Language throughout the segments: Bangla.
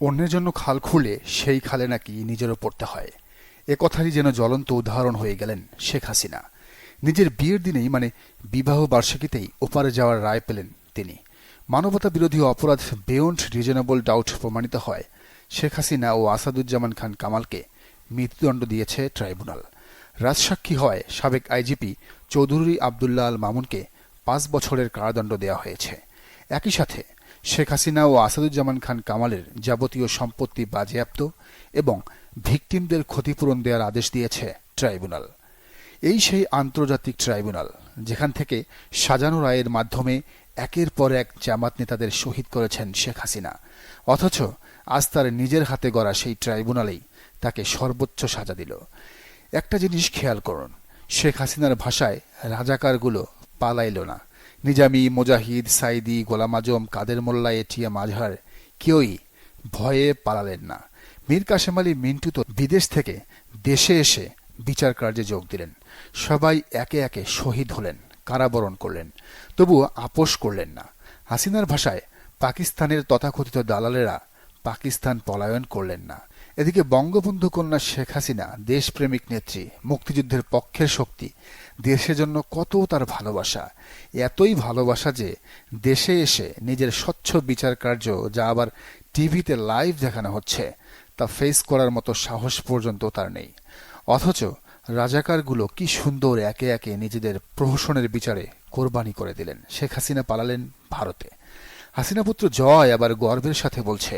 অন্যের জন্য খাল খুলে সেই খালে নাকি নিজেরও পড়তে হয়। এ কথারই যেন জ্বলন্ত উদাহরণ হয়ে গেলেন শেখ হাসিনা। নিজের বিয়ের দিনেই মানে বিবাহ বার্ষিকীতেই ওপারে যাওয়ার রায় পেলেন তিনি। মানবতা বিরোধী অপরাধ বেয়ন্ড রিজনেবল ডাউট প্রমাণিত হয়। শেখ হাসিনা ও আসাদুজ্জামান খান কামালকে মৃত্যুদণ্ড দিয়েছে ট্রাইব্যুনাল। রাজসাক্ষী হয় সাবেক আইজিপি চৌধুরী আবদুল্লাহ আল মামুনকে পাঁচ বছরের কারাদণ্ড দেওয়া হয়েছে। একই সাথে শেখ হাসিনা ও আসাদুজ্জামান খান কামালের যাবতীয় সম্পত্তি বাজেয়াপ্ত এবং ভিকটিমদের ক্ষতিপূরণ দেওয়ার আদেশ দিয়েছে ট্রাইব্যুনাল। এই সেই আন্তর্জাতিক ট্রাইব্যুনাল, যেখান থেকে সাজানো রায়ের মাধ্যমে একের পর এক জামাত নেতাদের শহীদ করেছেন শেখ হাসিনা। অথচ আজ তার নিজের হাতে গড়া সেই ট্রাইব্যুনালেই তাকে সর্বোচ্চ সাজা দিল। একটা জিনিস খেয়াল করুন, শেখ হাসিনার ভাষায় রাজাকারগুলো পালাইল না। নিজামি, মুজাহিদ সাইদি গোলাম আজম, কাদের মোল্লা এটিএম আজহার কেউই ভয়ে পালালেন না। মীর কাশেম আলী মিন্টু তো বিদেশ থেকে দেশে এসে বিচার কার্যে যোগ দিলেন। সবাই একে একে শহীদ হলেন, কারাবরণ করলেন, তবুও আপোষ করলেন না। হাসিনার ভাষায় পাকিস্তানের তথাকথিত দালালেরা পাকিস্তান পলায়ন করলেন না। এদিকে বঙ্গবন্ধু কন্যা শেখ হাসিনা, দেশপ্রেমিক নেত্রী, মুক্তিযুদ্ধের পক্ষের শক্তি, দেশের জন্য কত তার ভালোবাসা। এতই ভালোবাসা যে দেশে এসে নিজের স্বচ্ছ বিচার কার্য যা আবার টিভিতে লাইভ দেখানো হচ্ছে, তা ফেস করার মতো সাহস পর্যন্ত তার নেই। অথচ রাজাকারগুলো কি সুন্দর একে একে নিজেদের প্রহসনের বিচারে কোরবানি করে দিলেন। শেখ হাসিনা পালালেন ভারতে। হাসিনা পুত্র জয় আবার গর্বের সাথে বলছে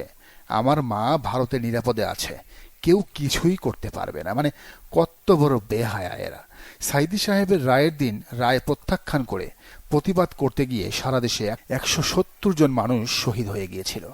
আমার মা ভারতে নিরাপদে আছে। কেউ কিছুই করতে পারবে না। মানে কত বড় বেহায়া এরা। সাইদি সাহেবের রায়ের দিন রায় প্রত্যাখ্যান করে প্রতিবাদ করতে গিয়ে সারা দেশে একশো সত্তর জন মানুষ শহীদ হয়ে গিয়েছিল।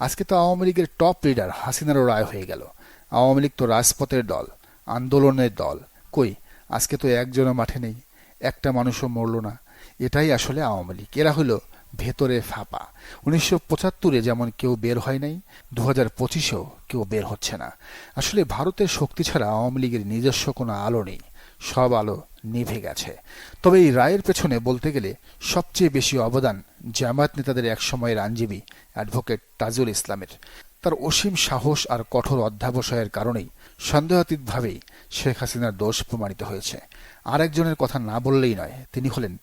আজকে তো আওয়ামী লীগের টপ লিডার হাসিনারও রায় হয়ে গেল। আওয়ামী লীগ তো রাজপথের দল, আন্দোলনের দল। কই, আজকে তো একজনও মাঠে নেই। একটা মানুষও মরল না। এটাই আসলে আওয়ামী লীগ। এরা হলো ভেতরে ফাঁপা। উনিশশো পঁচাত্তরে যেমন কেউ বের হয় নাই দু হাজার পঁচিশেও কেউ বের হচ্ছে না। আসলে ভারতের শক্তি ছাড়া আওয়ামী লীগের নিজস্ব কোনো আলো নেই, সব আলো নিভে গেছে। তবে এই রায়ের পেছনে বলতে গেলে সবচেয়ে বেশি অবদান জামায়াত নেতাদের একসময়ের আইনজীবী অ্যাডভোকেট তাজুল ইসলামের। তার অসীম সাহস আর কঠোর অধ্যাবসায়ের কারণেই সন্দেহাতীতভাবেই শেখ হাসিনার দোষ প্রমাণিত হয়েছে। আরেকজনের কথা না বললেই নয়, তিনি হলেন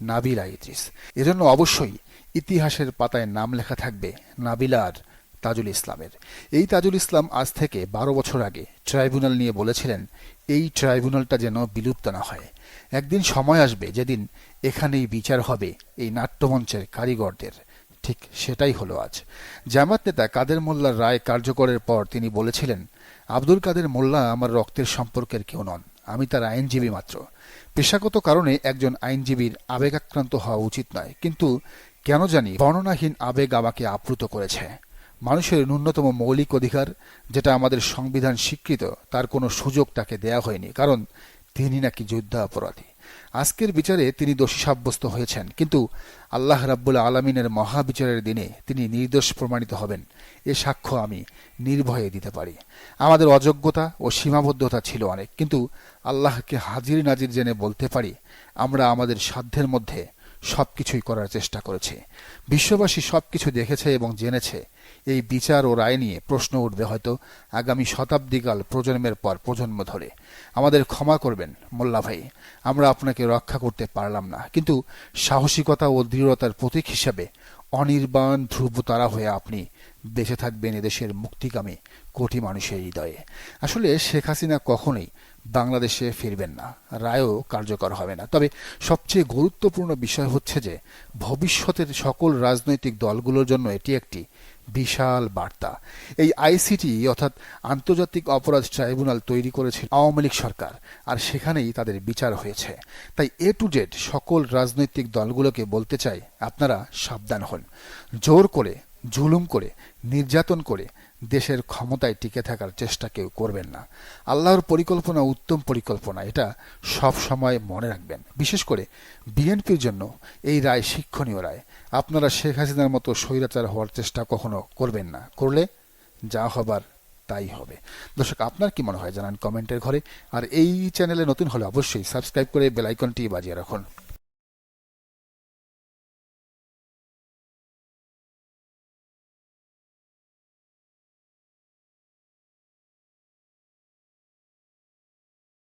নাবিলা ইদ্রিস এজন্য অবশ্যই ইতিহাসের পাতায় নাম লেখা থাকবে নাবিলা আর তাজুল ইসলামের। এই তাজুল ইসলাম আজ থেকে বারো বছর আগে ট্রাইব্যুনাল নিয়ে বলেছিলেন, এই ট্রাইব্যুনালটা যেন বিলুপ্ত না হয়। একদিন সময় আসবে যেদিন এখানেই বিচার হবে এই নাট্যমঞ্চের কারিগরদের। ঠিক সেটাই হলো আজ। জামাত নেতা কাদের মোল্লার রায় কার্যকরের পর তিনি বলেছিলেন, আব্দুল কাদের মোল্লা আমার রক্তের সম্পর্কের কেউ নন। আমি তার আইনজীবী মাত্র। পেশাগত কারণে একজন আইনজীবীর আবেগাক্রান্ত হওয়া উচিত নয়, কিন্তু কেন জানি বর্ণনাহীন আবেগ আমাকে আপ্লুত করেছে। মানুষের ন্যূনতম মৌলিক অধিকার, যেটা আমাদের সংবিধান স্বীকৃত, তার কোনো সুযোগ তাকে দেয়া হয়নি, কারণ তিনি নাকি যোদ্ধা অপরাধী। আজকের বিচারে তিনি দোষী সাব্যস্ত হয়েছেন, কিন্তু আল্লাহ রাব্বুল আলমিনের মহাবিচারের দিনে তিনি নির্দোষ প্রমাণিত হবেন। এ সাক্ষ্য আমি নির্ভয়ে দিতে পারি। আমাদের অযোগ্যতা ও সীমাবদ্ধতা ছিল অনেক, কিন্তু আল্লাহকে হাজির নাজির জেনে বলতে পারি, আমরা আমাদের সাধ্যের মধ্যে সবকিছুই করার চেষ্টা করেছি। বিশ্ববাসী সবকিছু দেখেছে এবং জেনেছে। এই বিচার ও রায় নিয়ে প্রশ্ন উঠবে হয়তো আগামী শতাব্দীকাল প্রজন্মের পর প্রজন্ম ধরে। আমাদের ক্ষমা করবেন, মোল্লা ভাই। আমরা আপনাকে রক্ষা করতে পারলাম না। কিন্তু সাহসিকতা ও দৃঢ়তার প্রতীক হিসাবে অনির্বাণ, ধ্রুবতারা হয়ে আপনি বেঁচে থাকবেন এদেশের মুক্তিকামী কোটি মানুষের হৃদয়ে। আসলে শেখ হাসিনা কখনোই বাংলাদেশে ফিরবেন না। রায়ও কার্যকর হবে না। তবে সবচেয়ে গুরুত্বপূর্ণ বিষয় হচ্ছে যে, ভবিষ্যতের সকল রাজনৈতিক দলগুলোর জন্য এটি একটি বিশাল বার্তা। এই আইসিটি অর্থাৎ আন্তর্জাতিক অপরাধ ট্রাইব্যুনাল, তৈরি করেছে আওয়ামী লীগ সরকার, আর সেখানেই তাদের বিচার হয়েছে। তাই এ টু জেড সকল রাজনৈতিক দলগুলোকে বলতে চাই, আপনারা সাবধান হন। জোর করে জুলুম করে, নির্যাতন করে দেশের ক্ষমতায় টিকে থাকার চেষ্টা কেউ করবেন না। আল্লাহর পরিকল্পনা উত্তম পরিকল্পনা, এটা সব সময় মনে রাখবেন। বিশেষ করে বিএনপির জন্য এই রায় শিক্ষণীয় রায়। আপনারা শেখ হাসিনার মতো স্বৈরাচার হওয়ার চেষ্টা কখনো করবেন না। করলে যা হবার তাই হবে। দর্শক, আপনার কি মনে হয় জানান কমেন্টের ঘরে। আর এই চ্যানেলে নতুন হলে অবশ্যই সাবস্ক্রাইব করে বেলাইকনটি বাজিয়ে রাখুন।